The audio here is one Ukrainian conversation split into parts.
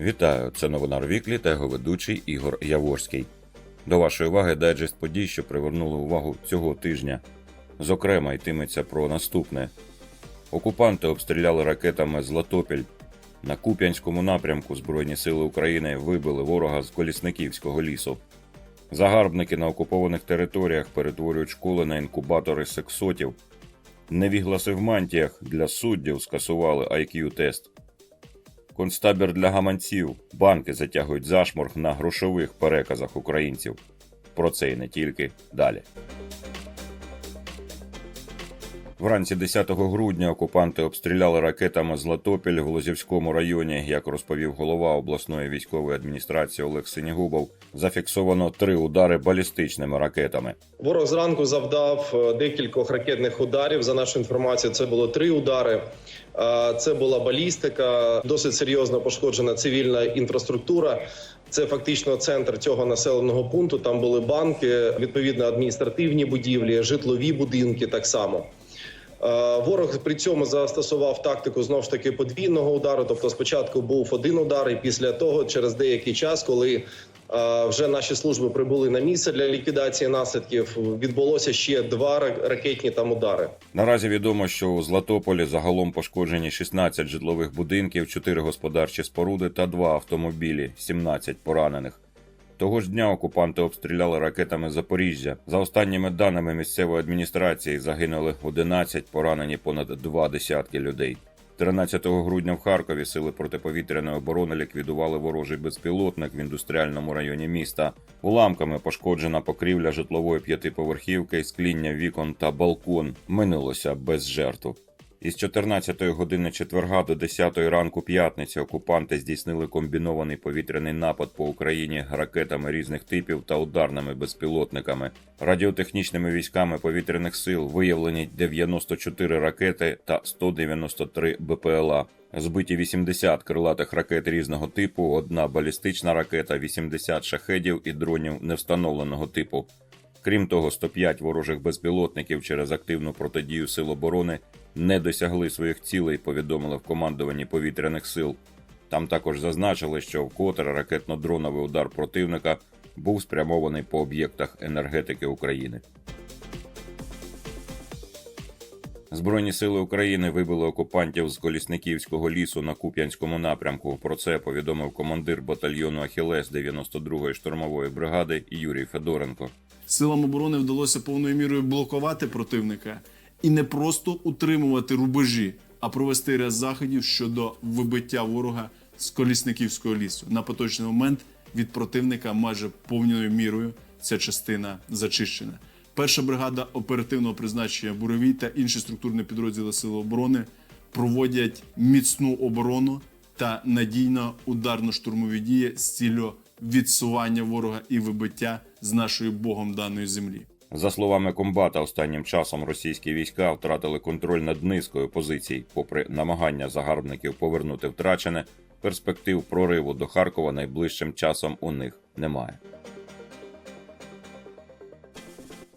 Вітаю! Це новина Рвіклі та його ведучий Ігор Яворський. До вашої уваги дайджест подій, що привернули увагу цього тижня. Зокрема, йтиметься про наступне: окупанти обстріляли ракетами Златопіль. На Куп'янському напрямку Збройні Сили України вибили ворога з Колісниківського лісу. Загарбники на окупованих територіях перетворюють школи на інкубатори сексотів. Невігласи в мантіях для суддів скасували IQ-тест. Концтабір для гаманців. Банки затягують зашморг на грошових переказах українців. Про це і не тільки далі. Вранці 10 грудня окупанти обстріляли ракетами Златопіль в Лозівському районі. Як розповів голова обласної військової адміністрації Олег Синігубов, зафіксовано три удари балістичними ракетами. Ворог зранку завдав е, декількох ракетних ударів. За нашу інформацію, це було три удари. Е, Це була балістика, досить серйозно пошкоджена цивільна інфраструктура. Це фактично центр цього населеного пункту. Там були банки, відповідно адміністративні будівлі, житлові будинки. Так само. Е, Ворог при цьому застосував тактику знов ж таки подвійного удару. Тобто, спочатку був один удар, і після того, через деякий час, коли е, вже наші служби прибули на місце для ліквідації наслідків, відбулося ще два ра- ракетні там удари. Наразі відомо, що у Златополі загалом пошкоджені 16 житлових будинків, 4 господарчі споруди та 2 автомобілі, 17 поранених. Того ж дня окупанти обстріляли ракетами Запоріжжя. За останніми даними місцевої адміністрації загинули 11, поранені понад два десятки людей. 13 грудня в Харкові сили протиповітряної оборони ліквідували ворожий безпілотник в індустріальному районі міста. Уламками пошкоджена покрівля житлової п'ятиповерхівки, скління вікон та балкон. Минулося без жертв. Із 14 години четверга до 10 ранку п'ятниці окупанти здійснили комбінований повітряний напад по Україні ракетами різних типів та ударними безпілотниками. Радіотехнічними військами повітряних сил виявлені 94 ракети та 193 БПЛА. Збиті 80 крилатих ракет різного типу, одна балістична ракета, 80 шахедів і дронів невстановленого типу. Крім того, 105 ворожих безпілотників через активну протидію сил оборони не досягли своїх цілей, повідомили в командуванні повітряних сил. Там також зазначили, що вкотре ракетно-дроновий удар противника був спрямований по об'єктах енергетики України. Збройні сили України вибили окупантів з Колісниківського лісу на Куп'янському напрямку. Про це повідомив командир батальйону Ахілес 92-ї штурмової бригади Юрій Федоренко. Силам оборони вдалося повною мірою блокувати противника і не просто утримувати рубежі, а провести ряд заходів щодо вибиття ворога з колісниківського лісу. На поточний момент від противника майже повною мірою ця частина зачищена. Перша бригада оперативного призначення буровій та інші структурні підрозділи Сил оборони проводять міцну оборону та надійно ударно-штурмові дії з ціллю відсування ворога і вибиття з нашої богом даної землі. За словами комбата, останнім часом російські війська втратили контроль над низкою позицій, попри намагання загарбників повернути втрачене. Перспектив прориву до Харкова найближчим часом у них немає.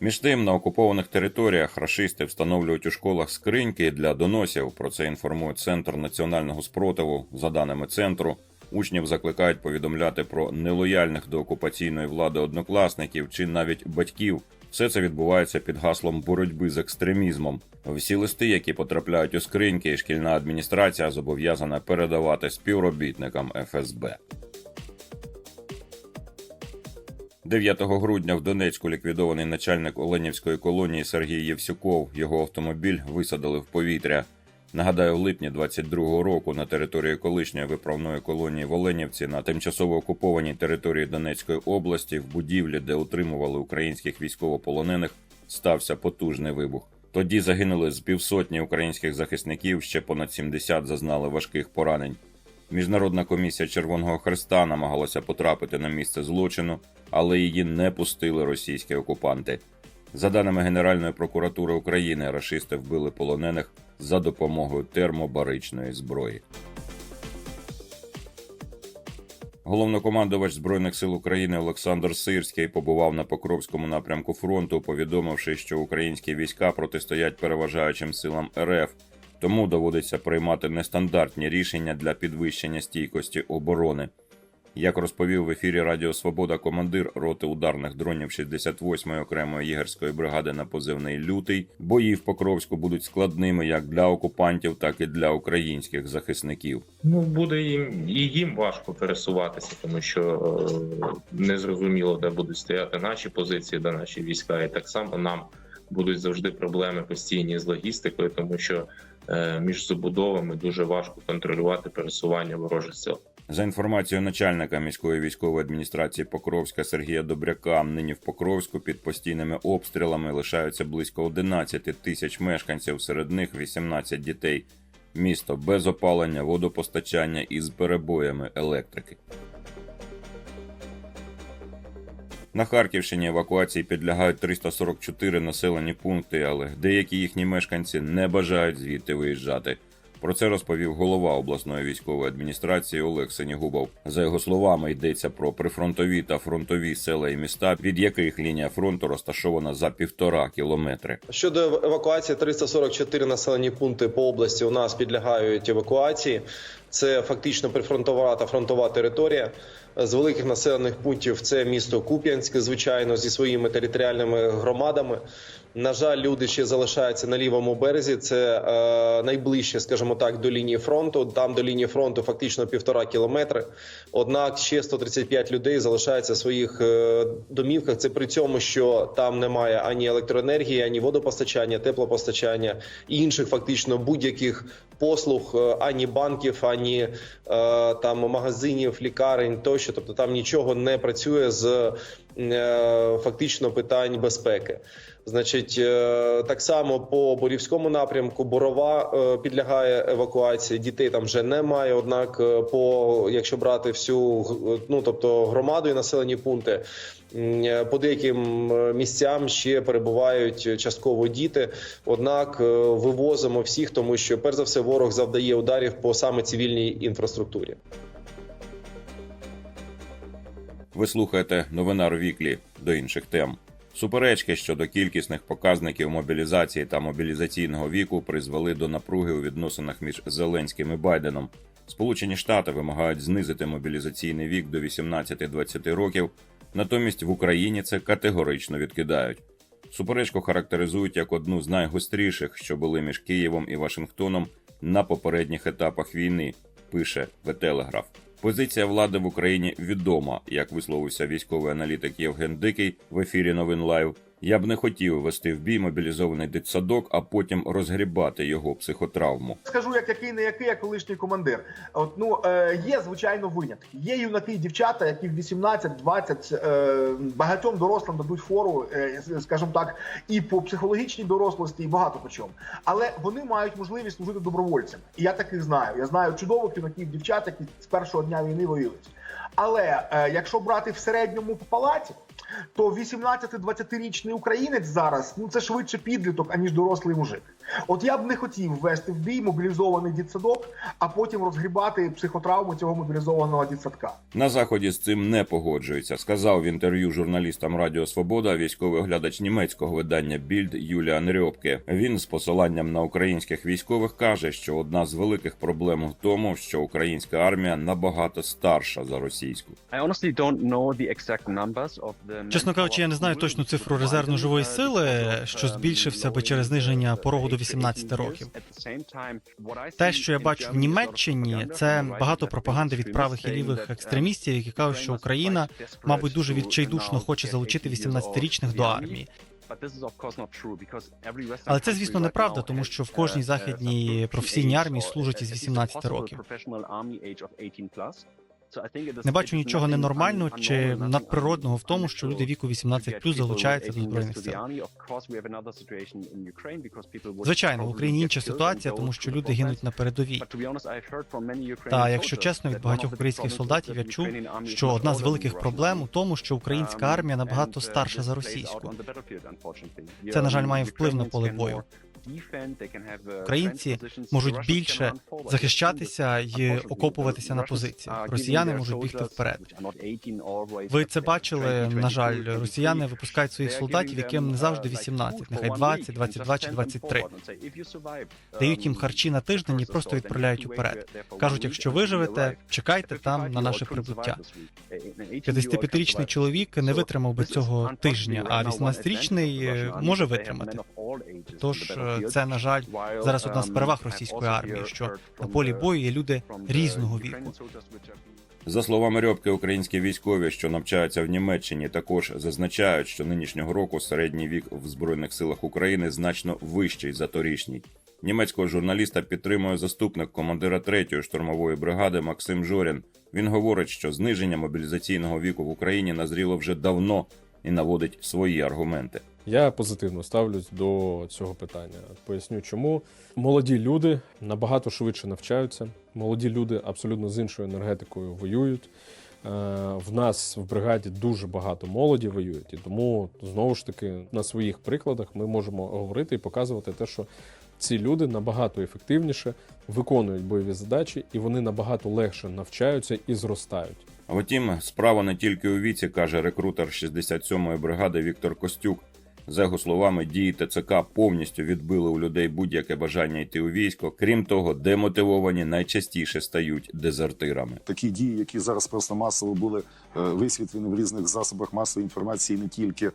Між тим, на окупованих територіях рашисти встановлюють у школах скриньки для доносів. Про це інформує Центр національного спротиву. За даними центру, учнів закликають повідомляти про нелояльних до окупаційної влади однокласників чи навіть батьків. Все це відбувається під гаслом боротьби з екстремізмом. Всі листи, які потрапляють у скриньки, шкільна адміністрація зобов'язана передавати співробітникам ФСБ. 9 грудня в Донецьку ліквідований начальник Оленівської колонії Сергій Євсюков. Його автомобіль висадили в повітря. Нагадаю, в липні 22-го року на території колишньої виправної колонії в Оленівці на тимчасово окупованій території Донецької області в будівлі, де утримували українських військовополонених, стався потужний вибух. Тоді загинули з півсотні українських захисників, ще понад 70 зазнали важких поранень. Міжнародна комісія Червоного Хреста намагалася потрапити на місце злочину, але її не пустили російські окупанти. За даними Генеральної прокуратури України, рашисти вбили полонених за допомогою термобаричної зброї. Головнокомандувач Збройних сил України Олександр Сирський побував на Покровському напрямку фронту, повідомивши, що українські війська протистоять переважаючим силам РФ. тому доводиться приймати нестандартні рішення для підвищення стійкості оборони. Як розповів в ефірі Радіо Свобода командир роти ударних дронів 68-ї окремої єгерської бригади на позивний лютий, бої в Покровську будуть складними як для окупантів, так і для українських захисників. Ну буде їм і їм важко пересуватися, тому що е, незрозуміло, де будуть стояти наші позиції, де наші війська, і так само нам будуть завжди проблеми постійні з логістикою, тому що е, між забудовами дуже важко контролювати пересування ворожих сил. За інформацією начальника міської військової адміністрації Покровська Сергія Добряка, нині в Покровську під постійними обстрілами лишаються близько 11 тисяч мешканців, серед них 18 дітей. Місто без опалення, водопостачання і з перебоями електрики. На Харківщині евакуації підлягають 344 населені пункти, але деякі їхні мешканці не бажають звідти виїжджати. Про це розповів голова обласної військової адміністрації Олег Сенігубов. За його словами, йдеться про прифронтові та фронтові села і міста, від яких лінія фронту розташована за півтора кілометри. Щодо ев- евакуації, 344 населені пункти по області у нас підлягають евакуації. Це фактично прифронтова та фронтова територія. З великих населених пунктів це місто Куп'янськ, звичайно, зі своїми територіальними громадами. На жаль, люди ще залишаються на лівому березі. Це е, найближче, скажімо так, до лінії фронту. Там до лінії фронту фактично півтора кілометри. Однак ще 135 людей залишаються в своїх е, домівках. Це при цьому, що там немає ані електроенергії, ані водопостачання, теплопостачання і інших фактично будь-яких послуг, е, ані банків, ані е, там магазинів, лікарень тощо. Тобто там нічого не працює з е, фактично питань безпеки. Значить, е, так само по Борівському напрямку Борова е, підлягає евакуації. Дітей там вже немає. Однак, е, по якщо брати всю ну тобто громаду і населені пункти, по деяким місцям ще перебувають частково діти. Однак вивозимо всіх, тому що перш за все ворог завдає ударів по саме цивільній інфраструктурі. Ви слухаєте новина Віклі до інших тем. Суперечки щодо кількісних показників мобілізації та мобілізаційного віку призвели до напруги у відносинах між Зеленським і Байденом. Сполучені Штати вимагають знизити мобілізаційний вік до 18-20 років, натомість в Україні це категорично відкидають. Суперечку характеризують як одну з найгостріших, що були між Києвом і Вашингтоном на попередніх етапах війни, пише The Telegraph. Позиція влади в Україні відома, як висловився військовий аналітик Євген Дикий в ефірі Новин Лайв. Я б не хотів вести в бій мобілізований дитсадок, а потім розгрібати його психотравму. Скажу, як який не який, як колишній командир. От ну е, є звичайно винятки. Є юнаки дівчата, які в 18-20 е, багатьом дорослим дадуть фору, е, скажімо так, і по психологічній дорослості, і багато по чому. Але вони мають можливість служити добровольцями. І я таких знаю. Я знаю чудових юнаків, дівчат, які з першого дня війни воюють. Але е, якщо брати в середньому по палаті, то 18-20-річний українець зараз ну це швидше підліток, аніж дорослий мужик. От я б не хотів ввести в бій мобілізований дітсадок, а потім розгрібати психотравму цього мобілізованого дітсадка. На заході з цим не погоджується, сказав в інтерв'ю журналістам Радіо Свобода військовий оглядач німецького видання Більд Юліан Рьопке. Він з посиланням на українських військових каже, що одна з великих проблем в тому, що українська армія набагато старша за російську. Чесно кажучи, я не знаю точну цифру резервно живої сили, що збільшився би через зниження порогу до 18 років. Те, що я бачу в Німеччині, це багато пропаганди від правих і лівих екстремістів, які кажуть, що Україна, мабуть, дуже відчайдушно хоче залучити 18-річних до армії. Але це, звісно, неправда, тому що в кожній західній професійній армії служать із 18 років. Не бачу нічого ненормального чи надприродного в тому, що люди віку 18 плюс залучаються до збройних сил. Звичайно, в Україні інша ситуація, тому що люди гинуть на передовій. Та якщо чесно, від багатьох українських солдатів я чув, що одна з великих проблем у тому, що українська армія набагато старша за російську. Це, на жаль, має вплив на поле бою. Українці можуть більше захищатися і окопуватися на позиціях. Росіяни можуть бігти вперед. Ви це бачили. На жаль, росіяни випускають своїх солдатів, яким не завжди 18, нехай 20, 22 чи 23. Дають їм харчі на тиждень і просто відправляють уперед. Кажуть, якщо виживете, чекайте там на наше прибуття. 55-річний чоловік не витримав би цього тижня, а 18-річний е, може витримати. Тож е, це на жаль зараз одна з переваг російської армії, що на полі бою є люди різного віку. За словами Рьобки, українські військові, що навчаються в Німеччині, також зазначають, що нинішнього року середній вік в збройних силах України значно вищий за торішній. Німецького журналіста підтримує заступник командира 3-ї штурмової бригади Максим Жорін. Він говорить, що зниження мобілізаційного віку в Україні назріло вже давно і наводить свої аргументи. Я позитивно ставлюсь до цього питання. Поясню, чому молоді люди набагато швидше навчаються. Молоді люди абсолютно з іншою енергетикою воюють. Е, В нас в бригаді дуже багато молоді воюють, і тому знову ж таки на своїх прикладах ми можемо говорити і показувати те, що ці люди набагато ефективніше виконують бойові задачі, і вони набагато легше навчаються і зростають. Втім, справа не тільки у віці, каже рекрутер 67-ї бригади Віктор Костюк. За його словами, дії ТЦК повністю відбили у людей будь-яке бажання йти у військо. Крім того, демотивовані найчастіше стають дезертирами. такі дії, які зараз просто масово були е, висвітлені в різних засобах масової інформації, не тільки е,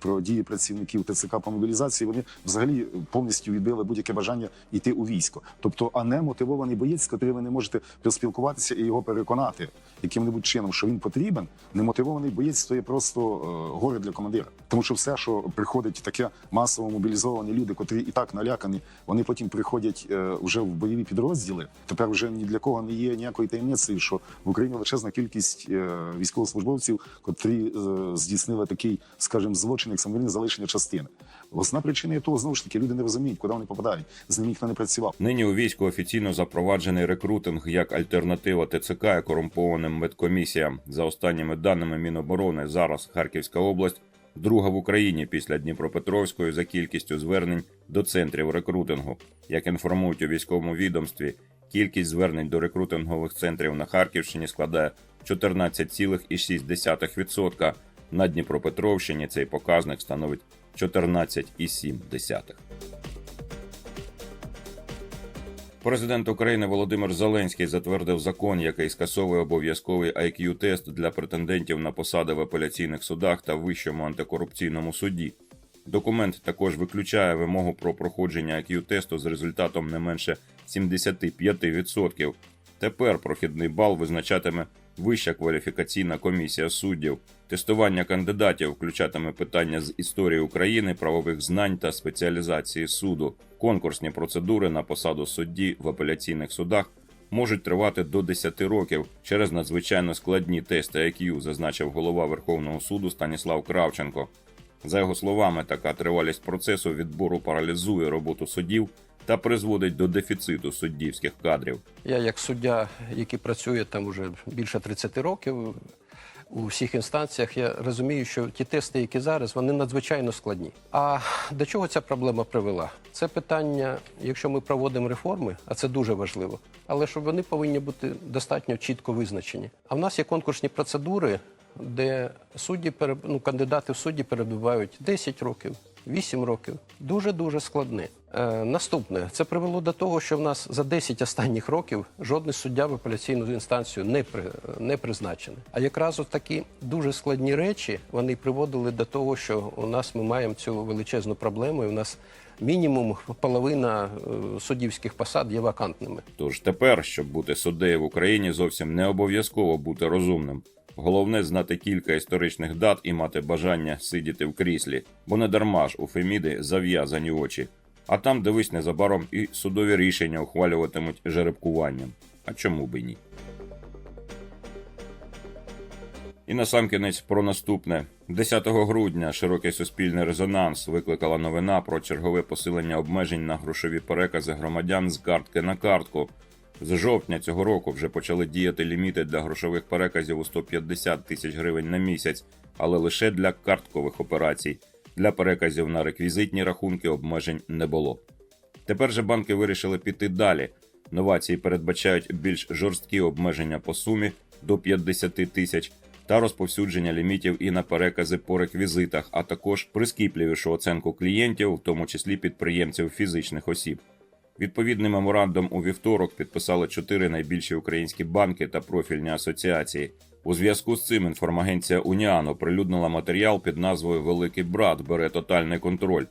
про дії працівників ТЦК по мобілізації, вони взагалі повністю відбили будь-яке бажання йти у військо. Тобто, а не мотивований боєць, з котрим ви не можете поспілкуватися і його переконати яким-небудь чином, що він потрібен. Немотивований боєць то є просто е, горе для командира. Тому що все, що приходить таке масово мобілізовані люди, котрі і так налякані, вони потім приходять е, вже в бойові підрозділи. Тепер вже ні для кого не є ніякої таємниці, що в Україні величезна кількість е, військовослужбовців, котрі е, здійснили такий, скажімо, злочин, як самовільне залишення частини. Основна причина є того, знову ж таки, люди не розуміють, куди вони попадають. З ними ніхто не працював. Нині у війську офіційно запроваджений рекрутинг як альтернатива ТЦК і корумпованим медкомісіям. За останніми даними Міноборони, зараз Харківська область друга в Україні після Дніпропетровської за кількістю звернень до центрів рекрутингу. Як інформують у військовому відомстві, кількість звернень до рекрутингових центрів на Харківщині складає 14,6%. На Дніпропетровщині цей показник становить 14,7%. Президент України Володимир Зеленський затвердив закон, який скасовує обов'язковий IQ-тест для претендентів на посади в апеляційних судах та Вищому антикорупційному суді. Документ також виключає вимогу про проходження IQ-тесту з результатом не менше 75%. Тепер прохідний бал визначатиме Вища кваліфікаційна комісія суддів. Тестування кандидатів включатиме питання з історії України, правових знань та спеціалізації суду. Конкурсні процедури на посаду судді в апеляційних судах можуть тривати до 10 років через надзвичайно складні тести IQ, зазначив голова Верховного суду Станіслав Кравченко. За його словами, така тривалість процесу відбору паралізує роботу суддів та призводить до дефіциту суддівських кадрів. Я як суддя, який працює там уже більше 30 років у всіх інстанціях, я розумію, що ті тести, які зараз, вони надзвичайно складні. А до чого ця проблема привела? Це питання, якщо ми проводимо реформи, а це дуже важливо, але щоб вони повинні бути достатньо чітко визначені. А в нас є конкурсні процедури, де судді ну, кандидати в судді перебувають 10 років, 8 років. Дуже дуже складне. Е, наступне це привело до того, що в нас за 10 останніх років жодний суддя в апеляційну інстанцію не при не призначений. А якраз от такі дуже складні речі вони приводили до того, що у нас ми маємо цю величезну проблему, і у нас мінімум половина е, суддівських посад є вакантними. Тож тепер, щоб бути суддею в Україні, зовсім не обов'язково бути розумним. Головне знати кілька історичних дат і мати бажання сидіти в кріслі, бо не дарма ж у Феміди зав'язані очі. А там, дивись, незабаром і судові рішення ухвалюватимуть жеребкуванням. А чому би ні? І насамкінець про наступне. 10 грудня широкий суспільний резонанс викликала новина про чергове посилення обмежень на грошові перекази громадян з картки на картку. З жовтня цього року вже почали діяти ліміти для грошових переказів у 150 тисяч гривень на місяць, але лише для карткових операцій. Для переказів на реквізитні рахунки обмежень не було. Тепер же банки вирішили піти далі. Новації передбачають більш жорсткі обмеження по сумі до 50 тисяч та розповсюдження лімітів і на перекази по реквізитах, а також прискіпливішу оценку клієнтів, в тому числі підприємців фізичних осіб. Відповідний меморандум у вівторок підписали чотири найбільші українські банки та профільні асоціації. У зв'язку з цим інформагенція Уніан оприлюднила матеріал під назвою Великий брат бере тотальний контроль.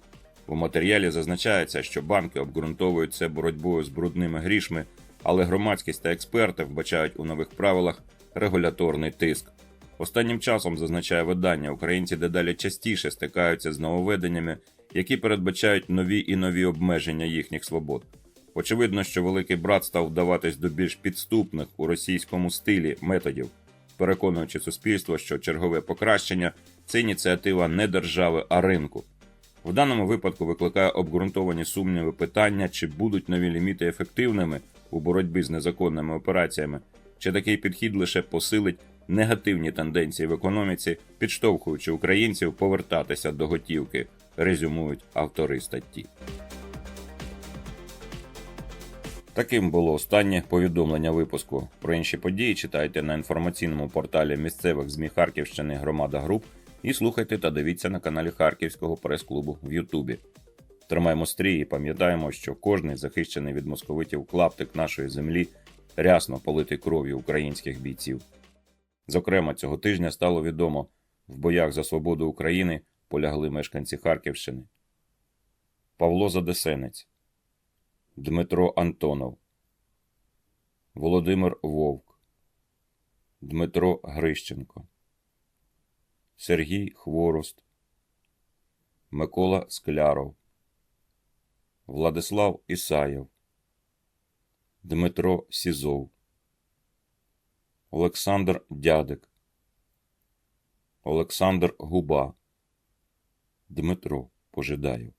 У матеріалі зазначається, що банки обґрунтовують це боротьбою з брудними грішми, але громадськість та експерти вбачають у нових правилах регуляторний тиск. Останнім часом зазначає видання, українці дедалі частіше стикаються з нововведеннями, які передбачають нові і нові обмеження їхніх свобод. Очевидно, що великий брат став вдаватись до більш підступних у російському стилі методів, переконуючи суспільство, що чергове покращення це ініціатива не держави, а ринку. В даному випадку викликає обґрунтовані сумніви питання, чи будуть нові ліміти ефективними у боротьбі з незаконними операціями, чи такий підхід лише посилить негативні тенденції в економіці, підштовхуючи українців повертатися до готівки, резюмують автори статті. Таким було останнє повідомлення випуску. Про інші події читайте на інформаційному порталі місцевих ЗМІ Харківщини Громада Груп і слухайте та дивіться на каналі Харківського прес-клубу в Ютубі. Тримаємо стрій і пам'ятаємо, що кожний захищений від московитів клаптик нашої землі рясно политий кров'ю українських бійців. Зокрема, цього тижня стало відомо, в боях за свободу України полягли мешканці Харківщини. Павло Задесенець, Дмитро Антонов, Володимир Вовк, Дмитро Грищенко, Сергій Хворост, Микола Скляров, Владислав Ісаєв, Дмитро Сізов, Олександр Дядик, Олександр Губа, Дмитро Пожидаєв.